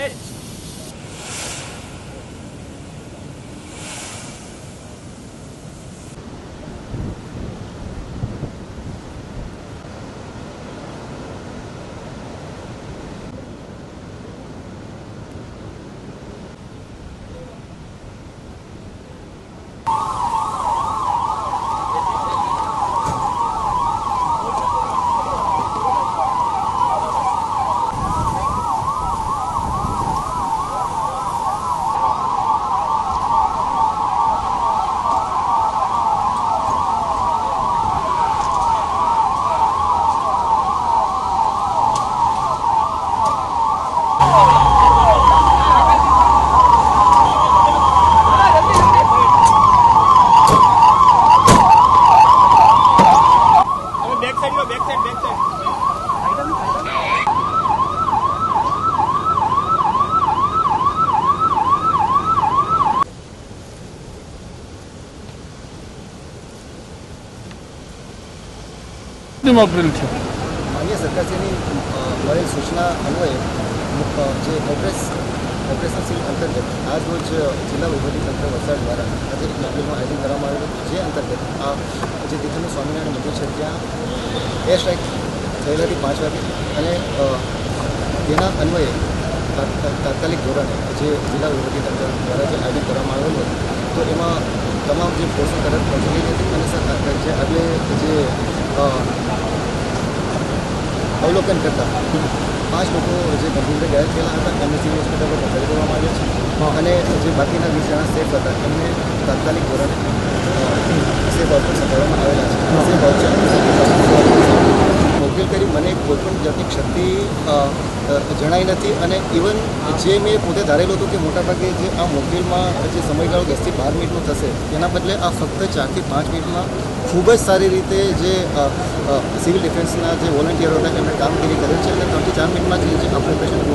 edge. Back side back છે માન્ય સરકારશ્રીની મળેલ સૂચના અન્વયે જે કોંગ્રેસ કોંગ્રેસના સીલ અંતર્ગત આજ રોજ જિલ્લા વહીવટીતંત્ર વલસાડ દ્વારા આજે એક મોકડ્રીલનું આયોજન કરવામાં આવ્યું હતું. જે અંતર્ગત આ જે તિથલનું સ્વામિનારાયણ મંદિર છે ત્યાં એર સ્ટ્રાઇક થયેલા હતી પાંચ વાગે. અને તેના અન્વયે તાત્કાલિક ધોરણે જે જિલ્લા વહીવટીતંત્ર દ્વારા જે આયોજન કરવામાં આવેલું હતું તો એમાં તમામ જે ફોર્સો તરફ પહોંચી ગઈ હતી અને સર જે આગલે જે અવલોકન કરતા પાંચ લોકો જે ગંભીર રીતે ઘાયલ થયેલા હતા એમને સિવિલ હોસ્પિટલ પર ખસેડી દેવામાં આવ્યા છે અને જે બાકીના વીસ જણા સેફ હતા એમને તાત્કાલિક ધોરણે સેફ હોસ્પિટલ કરવામાં આવેલા છે. સેફ આઉટ જણાઈ નથી અને ઇવન જે મેં પોતે ધારેલું હતું કે મોટાભાગે જે આ મોબાઈલમાં જે સમયગાળો દસથી બાર મિનિટનો થશે, તેના બદલે આ ફક્ત ચારથી પાંચ મિનિટમાં ખૂબ જ સારી રીતે જે સિવિલ ડિફેન્સના જે વોલન્ટિયરો હતા એમણે કામગીરી કરેલ છે અને ત્રણથી ચાર મિનિટમાં જ આ પ્રિપરેશન